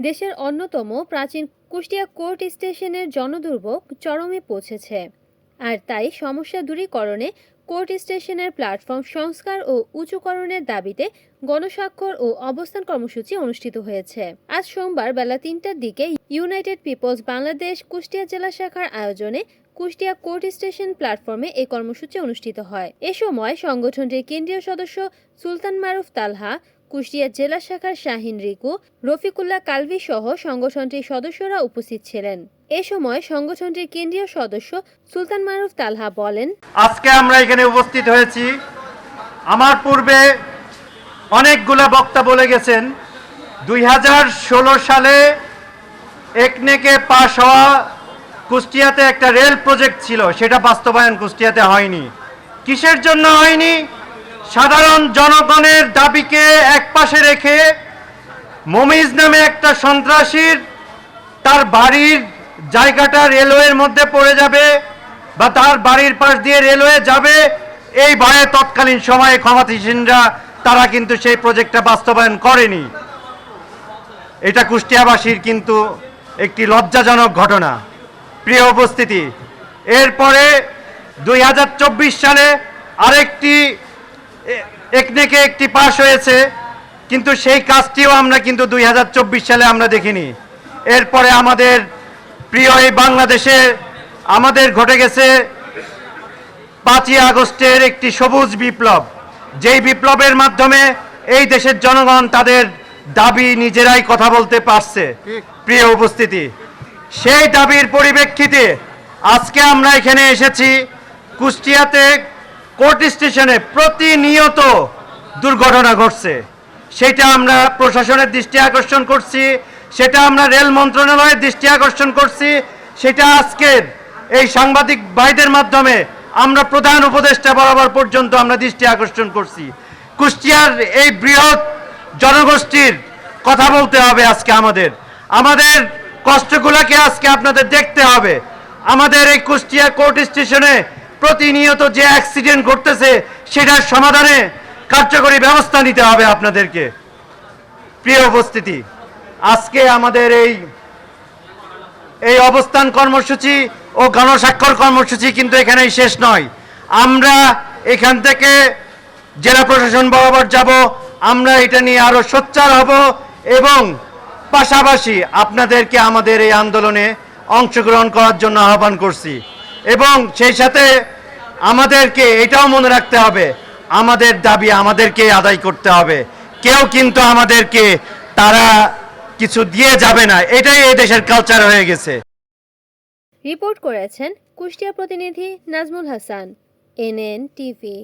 দেশের অন্যতম প্রাচীন কুষ্টিয়া কোর্ট স্টেশনের জনদুর্ভোগ চরমে পৌঁছেছে। আর তাই সমস্যা দূরীকরণে কোর্ট স্টেশনের প্ল্যাটফর্ম সংস্কার ও উঁচুকরণের দাবিতে গণস্বাক্ষর ও অবস্থান কর্মসূচি অনুষ্ঠিত হয়েছে। আজ সোমবার বেলা তিনটার দিকে ইউনাইটেড পিপলস বাংলাদেশ কুষ্টিয়া জেলা শাখার আয়োজনে কুষ্টিয়া কোর্ট স্টেশন প্ল্যাটফর্মে এই কর্মসূচি অনুষ্ঠিত হয়। এ সময় সংগঠনটির কেন্দ্রীয় সদস্য সুলতান মারুফ তালহা কুষ্টিয়া জেলা শাখার শাহিন রিকু রফিকুল্লাহ কালভি সহ সংগঠনটির সদস্যরা উপস্থিত ছিলেন। এ সময় সংগঠনটির কেন্দ্রীয় সদস্য সুলতান মারুফ তালহা বলেন, আজকে আমরা এখানে উপস্থিত হয়েছি। আমার পূর্বে অনেকগুলা বক্তা বলে গেছেন। দুই হাজার ষোলো সালে একনেকে পাশ হওয়া কুষ্টিয়াতে একটা রেল প্রজেক্ট ছিল, সেটা বাস্তবায়ন কুষ্টিয়াতে হয়নি। কিসের জন্য হয়নি? সাধারণ জনগণের দাবিকে একপাশে রেখে মমিজ নামে একটা সন্ত্রাসীর তার বাড়ির জায়গাটা রেলওয়ের মধ্যে পড়ে যাবে বা তার বাড়ির পাশ দিয়ে রেলওয়ে যাবে, এই ভয়ে তৎকালীন সময়ে ক্ষমতাসীনরা তারা কিন্তু সেই প্রজেক্টটা বাস্তবায়ন করেনি। এটা কুষ্টিয়াবাসীর কিন্তু একটি লজ্জাজনক ঘটনা। প্রিয় উপস্থিতি, এরপরে দুই হাজার চব্বিশ সালে আরেকটি এ- একনেকে একটি পাশ হয়েছে কিন্তু সেই কাজটিও আমরা কিন্তু দুই হাজার চব্বিশ সালে আমরা দেখিনি। এরপরে আমাদের প্রিয় এই বাংলাদেশে আমাদের ঘটে গেছে পাঁচই আগস্টের একটি সবুজ বিপ্লব। যেই বিপ্লবের মাধ্যমে এই দেশের জনগণ তাদের দাবি নিজেরাই কথা বলতে পারছে। প্রিয় উপস্থিতি সেই দাবির পরিপ্রেক্ষিতে আজকে আমরা এখানে এসেছি কুষ্টিয়াতে কোর্ট স্টেশনে প্রতিনিয়ত দুর্ঘটনা ঘটছে। সেটা আমরা প্রশাসনের দৃষ্টি আকর্ষণ করছি, সেটা আমরা রেল মন্ত্রণালয়ের দৃষ্টি আকর্ষণ করছি, সেটা আজকের এই সাংবাদিক ভাইদের মাধ্যমে আমরা প্রধান উপদেষ্টা বরাবর পর্যন্ত আমরা দৃষ্টি আকর্ষণ করছি। কুষ্টিয়ার এই বৃহৎ জনগোষ্ঠীর কথা বলতে হবে আজকে আমাদের। আমাদের কষ্টগুলোকে আজকে আপনাদের দেখতে হবে। আমাদের এই কুষ্টিয়া কোর্ট স্টেশনে প্রতিনিয়ত যে অ্যাক্সিডেন্ট ঘটতেছে, সেটার সমাধানে কার্যকরী ব্যবস্থা নিতে হবে আপনাদেরকে। প্রিয় উপস্থিতি, আজকে আমাদের এই এই অবস্থান কর্মসূচি ও গণস্বাক্ষর কর্মসূচি কিন্তু এখানেই শেষ নয়। আমরা এখান থেকে জেলা প্রশাসন বরাবর যাব, আমরা এটা নিয়ে আরও সোচ্চার হব এবং পাশাপাশি আপনাদেরকে আমাদের এই আন্দোলনে অংশগ্রহণ করার জন্য আহ্বান করছি। এবং সেই সাথে আমাদেরকে এটাও মনে রাখতে হবে, আমাদের দাবি আমাদেরকে আদায় করতে হবে। কেউ কিন্তু আমাদেরকে তারা কিছু দিয়ে যাবে না, এটাই এই দেশের কালচার হয়ে গেছে। রিপোর্ট করেছেন কুষ্টিয়া প্রতিনিধি নাজমুল হাসান, এনএন টিভি।